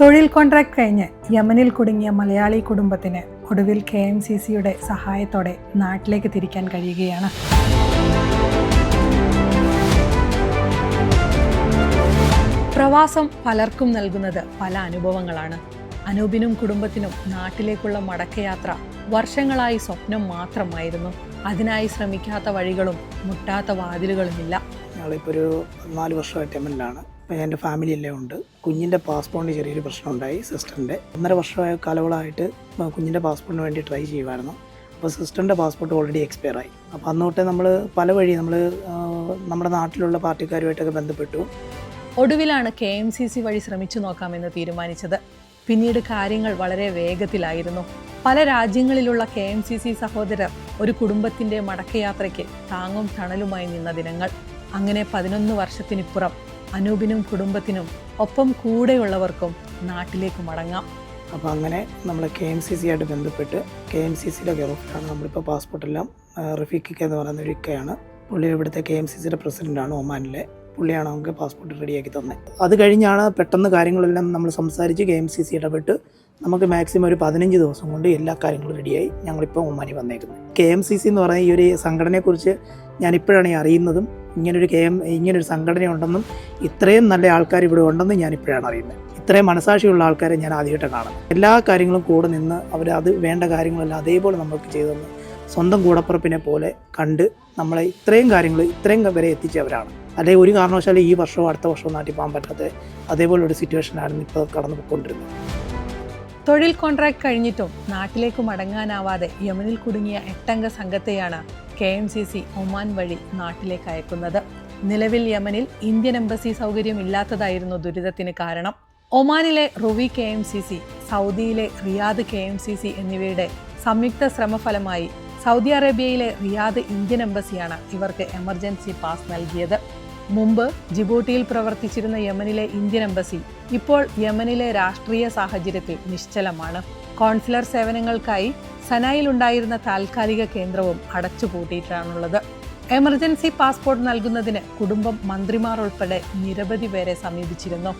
തൊഴിൽ കോൺട്രാക്ട് കഴിഞ്ഞ് യമനിൽ കുടുങ്ങിയ മലയാളി കുടുംബത്തിന് ഒടുവിൽ കെ എം സി സിയുടെ സഹായത്തോടെ നാട്ടിലേക്ക് തിരിക്കാൻ കഴിയുകയാണ്. പ്രവാസം പലർക്കും നൽകുന്നത് പല അനുഭവങ്ങളാണ്. അനൂപിനും കുടുംബത്തിനും നാട്ടിലേക്കുള്ള മടക്കയാത്ര വർഷങ്ങളായി സ്വപ്നം മാത്രമായിരുന്നു. അതിനായി ശ്രമിക്കാത്ത വഴികളും മുട്ടാത്ത വാതിലുകളുമില്ല. ഞങ്ങളിപ്പോൾ ഒരു നാല് വർഷമായിട്ട് യമനിലാണ്. അപ്പോൾ എന്റെ ഫാമിലി എല്ലാം ഉണ്ട്. കുഞ്ഞിന്റെ പാസ്പോർട്ടിന് ചെറിയൊരു പ്രശ്നമുണ്ടായി സിസ്റ്ററിന്റെ ഒന്നര വർഷമായ കാലങ്ങളായിട്ട് കുഞ്ഞിന്റെ പാസ്പോർട്ടിന് വേണ്ടി ട്രൈ ചെയ്യുമായിരുന്നു അപ്പോൾ സിസ്റ്ററിന്റെ പാസ്പോർട്ട് ഓൾറെഡി എക്സ്പയർ ആയി. അപ്പോൾ അന്ന് തൊട്ടേ നമ്മൾ പല വഴി നമ്മൾ നമ്മുടെ നാട്ടിലുള്ള പാർട്ടിക്കാരുമായിട്ടൊക്കെ ബന്ധപ്പെട്ടു. ഒടുവിലാണ് കെ എം സി സി വഴി ശ്രമിച്ചു നോക്കാമെന്ന് തീരുമാനിച്ചത്. പിന്നീട് കാര്യങ്ങൾ വളരെ വേഗത്തിലായിരുന്നു. പല രാജ്യങ്ങളിലുള്ള കെ എം സി സി സഹോദരർ ഒരു കുടുംബത്തിന്റെ മടക്കയാത്രയ്ക്ക് താങ്ങും തണലുമായി നിന്ന ദിനങ്ങൾ. അങ്ങനെ പതിനൊന്ന് വർഷത്തിനിപ്പുറം അനൂപിനും കുടുംബത്തിനും ഒപ്പം കൂടെയുള്ളവർക്കും നാട്ടിലേക്ക് മടങ്ങാം. അപ്പോൾ അങ്ങനെ നമ്മൾ കെ എം സി സി ആയിട്ട് ബന്ധപ്പെട്ട് കെ എം സി സിയുടെ ഗൾഫിലാണ് നമ്മളിപ്പോൾ പാസ്പോർട്ടെല്ലാം റഫീഖിക്ക എന്ന് പറയുന്ന ഒരു ഇക്കയാണ്. പുള്ളി ഇവിടുത്തെ കെ എം സി സിയുടെ പ്രസിഡന്റാണ് ഒമാനിലെ. പുള്ളിയാണ് നമുക്ക് പാസ്പോർട്ട് റെഡിയാക്കി തന്നത്. അത് കഴിഞ്ഞാണ് പെട്ടെന്ന് കാര്യങ്ങളെല്ലാം നമ്മൾ സംസാരിച്ച് കെ എം സി സി ഇടപെട്ട് നമുക്ക് മാക്സിമം ഒരു പതിനഞ്ച് ദിവസം കൊണ്ട് എല്ലാ കാര്യങ്ങളും റെഡിയായി ഞങ്ങളിപ്പോൾ ഒമാനി വന്നേക്കുന്നത്. കെ എം സി സി എന്ന് പറയുന്ന ഈ ഒരു സംഘടനയെക്കുറിച്ച് ഞാൻ ഞാനിപ്പോഴാണ് ഈ അറിയുന്നതും ഇങ്ങനൊരു കെ എം ഇങ്ങനൊരു സംഘടന ഉണ്ടെന്നും ഇത്രയും നല്ല ആൾക്കാർ ഇവിടെ ഉണ്ടെന്നും ഞാൻ ഞാനിപ്പോഴാണ് അറിയുന്നത്. ഇത്രയും മനസാക്ഷിയുള്ള ആൾക്കാരെ ഞാൻ ആദ്യമായിട്ട് കാണുന്നത്. എല്ലാ കാര്യങ്ങളും കൂടെ നിന്ന് അവർ അത് വേണ്ട കാര്യങ്ങളെല്ലാം അതേപോലെ നമുക്ക് ചെയ്തു തന്നു സ്വന്തം കൂടപ്പുറപ്പിനെ പോലെ കണ്ട് നമ്മളെ ഇത്രയും കാര്യങ്ങൾ ഇത്രയും വരെ എത്തിച്ചവരാണ് അല്ലെങ്കിൽ ഒരു കാരണവശാലും ഈ വർഷവും അടുത്ത വർഷവും നാട്ടിൽ പോകാൻ പറ്റാത്ത അതേപോലെ ഒരു സിറ്റുവേഷനായിരുന്നു ഇപ്പോൾ കടന്നു പോയിക്കൊണ്ടിരുന്നത് തൊഴിൽ കോൺട്രാക്ട് കഴിഞ്ഞിട്ടും നാട്ടിലേക്ക് മടങ്ങാനാവാതെ യമനിൽ കുടുങ്ങിയ എട്ടംഗ സംഘത്തെയാണ് K M C C Oman വഴി നാട്ടിലേക്ക് അയക്കുന്നത്. നിലവിൽ യമനിൽ ഇന്ത്യൻ എംബസി സൗകര്യം ഇല്ലാത്തതായിരുന്നു ദുരിതത്തിന് കാരണം. ഒമാനിലെ Ruwi K M C C സൗദിയിലെ Riyadh K M C C എന്നിവയുടെ സംയുക്ത ശ്രമഫലമായി സൗദി അറേബ്യയിലെ റിയാദ് ഇന്ത്യൻ എംബസിയാണ് ഇവർക്ക് എമർജൻസി പാസ് നൽകിയത്. മുമ്പ് ജിബൂട്ടിയിൽ പ്രവർത്തിച്ചിരുന്ന യമനിലെ ഇന്ത്യൻ എംബസി ഇപ്പോൾ യമനിലെ രാഷ്ട്രീയ സാഹചര്യത്തിൽ നിശ്ചലമാണ്. കോൺസുലർ സേവനങ്ങൾക്കായി സനായിൽ ഉണ്ടായിരുന്ന താൽക്കാലിക കേന്ദ്രവും അടച്ചുപൂട്ടിയിട്ടാണുള്ളത്. എമർജൻസി പാസ്പോർട്ട് നൽകുന്നതിന് കുടുംബം മന്ത്രിമാർ ഉൾപ്പെടെ നിരവധി പേരെ സമീപിച്ചിരുന്നു.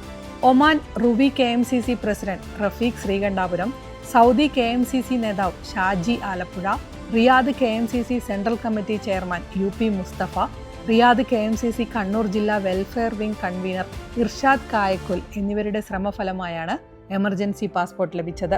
Oman Ruwi K M C C president Rafeeq Sreekandapuram Saudi K M C C നേതാവ് Shaji Alappuzha Riyadh K M C C central committee chairman U P Mustafa Riyadh K M C C Kannur ജില്ലാ welfare wing convener Irshad Kayakkul എന്നിവരുടെ ശ്രമഫലമായാണ് emergency passport ലഭിച്ചത്.